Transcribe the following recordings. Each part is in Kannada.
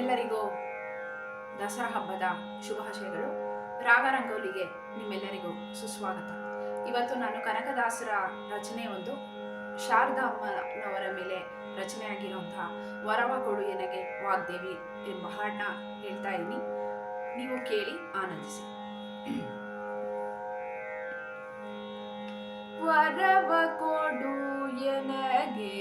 ಎಲ್ಲರಿಗೂ ದಸರಾ ಹಬ್ಬದ ಶುಭಾಶಯಗಳು ರಾಗರಂಗೋಲಿಗೆ ನಿಮ್ಮೆಲ್ಲರಿಗೂ ಸುಸ್ವಾಗತ. ಇವತ್ತು ನಾನು ಕನಕದಾಸರ ರಚನೆ ಒಂದು ಶಾರದಾ ಅಮ್ಮನವರ ಮೇಲೆ ರಚನೆಯಾಗಿರುವಂತಹ ವರವ ಕೊಡು ಎನಗೆ ವಾಗ್ದೇವಿ ಎಂಬ ಹಾಡನ್ನ ಹೇಳ್ತಾ ಇದ್ದೀನಿ. ನೀವು ಕೇಳಿ ಆನಂದಿಸಿ. ವರವ ಕೊಡು ಎನಗೆ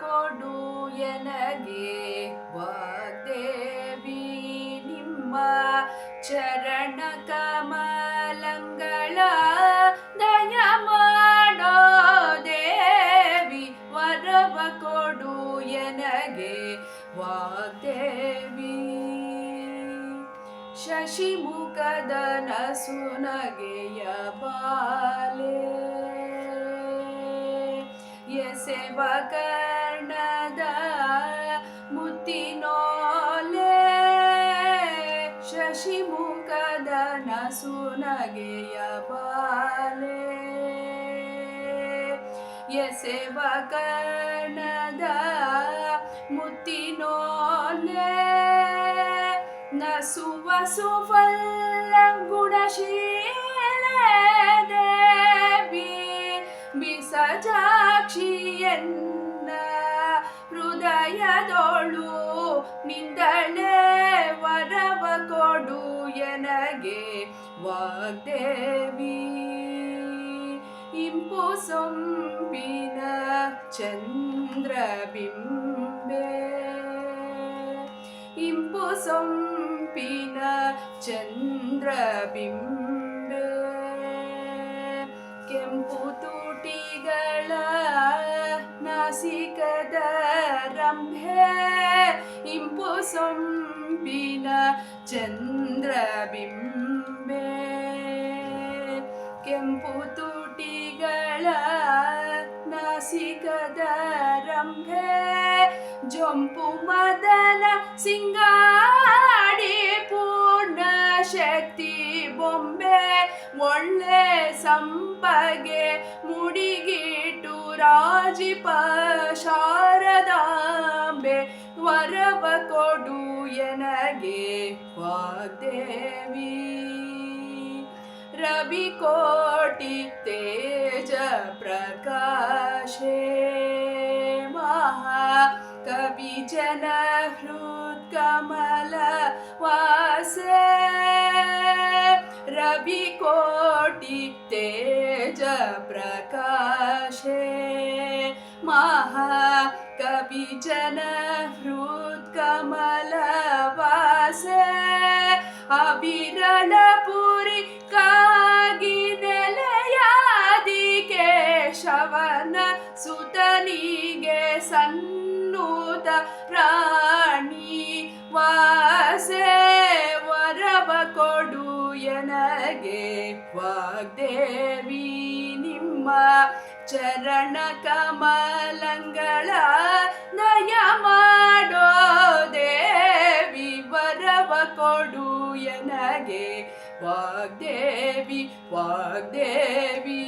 ಕೊಡು ಎನಗೆ. ವಾಗ್ದೇವಿ, ನಿಮ್ಮ ಚರಣ ಕಮಲಂಗಳ ದಯ ಮಾಡೋ ದೇವಿ, ವರವ ಕೊಡು ಎನಗೆ. ವಾಗ್ದೇವಿ, ಶಶಿಮುಖದ ನಸುನಗೆಯ ಬಾಲೆ ಎಸೆವ ಶಶಿಮುಖದ ನಸುನಗೆಯ ಬಾಲೆ ಎಸೆವ ಕರ್ಣದ ಮುತ್ತಿನೋಲೆ. ನಸುವ ಸುಫಲ ಗುಣಶೀಲ ಎನಗೆ ವಾಗ್ದೇವಿ. ಇಂಪು ಸೊಂಪಿನ ಚಂದ್ರಬಿಂಬೆ ಇಂಪು ಸೊಂಪಿನ ಚಂದ್ರಬಿಂಬೆ ಕೆಂಪು ತುಟಿಗಳ ನಾಸಿಕದ ರಂಭೆ. ಇಂಪು ಸೊಂಪಿನ ಚಂದ್ರಬಿಂಬೆ. ಕೆಂಪು ತುಟಿಗಳ ನಾಸಿಕದ ರಂಭೆ. ಜೊಂಪು ಮದನ ಸಿಂಗಾಡಿ ಪೂರ್ಣ ಶಕ್ತಿ ಬೊಂಬೆ. ಒಳ್ಳೆ ಸಂಪಗೆ ಮುಡಿಗಿಟ್ಟು ರಾಜಿಪ ಶಾರದಾಂಬೆ. ವರವ ಕೊಡು ಎನಗೆ ವಾಗ್ದೇವಿ ರವಿ ಕೋಟಿ ತೇಜ ಪ್ರಕಾಶೇ ಮಹಾ ಕವಿ ಜನ ಹೃತ್ ಕಮಲ ವಾಸೆ ರವಿ ಕೋಟಿ ತೇಜ ಪ್ರಕಾಶೇ ಮಹಾ ಕವಿ ಜನ ಹೃತ್ ಕಮಲ ವಾಸೆ ಅವಿರಳ ಪುರಿ ಕಾಗಿ ನೆಲೆಯಾದಿ ಕೇಶವನ ಸುತನಿಗೆ ಸನ್ನೂತ ಪ್ರಾಣಿ ವಾಸೆ. ವರವ ಕೊಡು ಎನಗೆ ವಾಗ್ದೇವಿ ನಿಮ್ಮ ಚರಣ ಕಮಲಂಗಳ ನಯ ಮಾಡೋ ದೇವಿ ವರವ ಕೊಡು ಎನಗೆ. ವಾಗ್ದೇವಿ ವಾಗ್ದೇವಿ.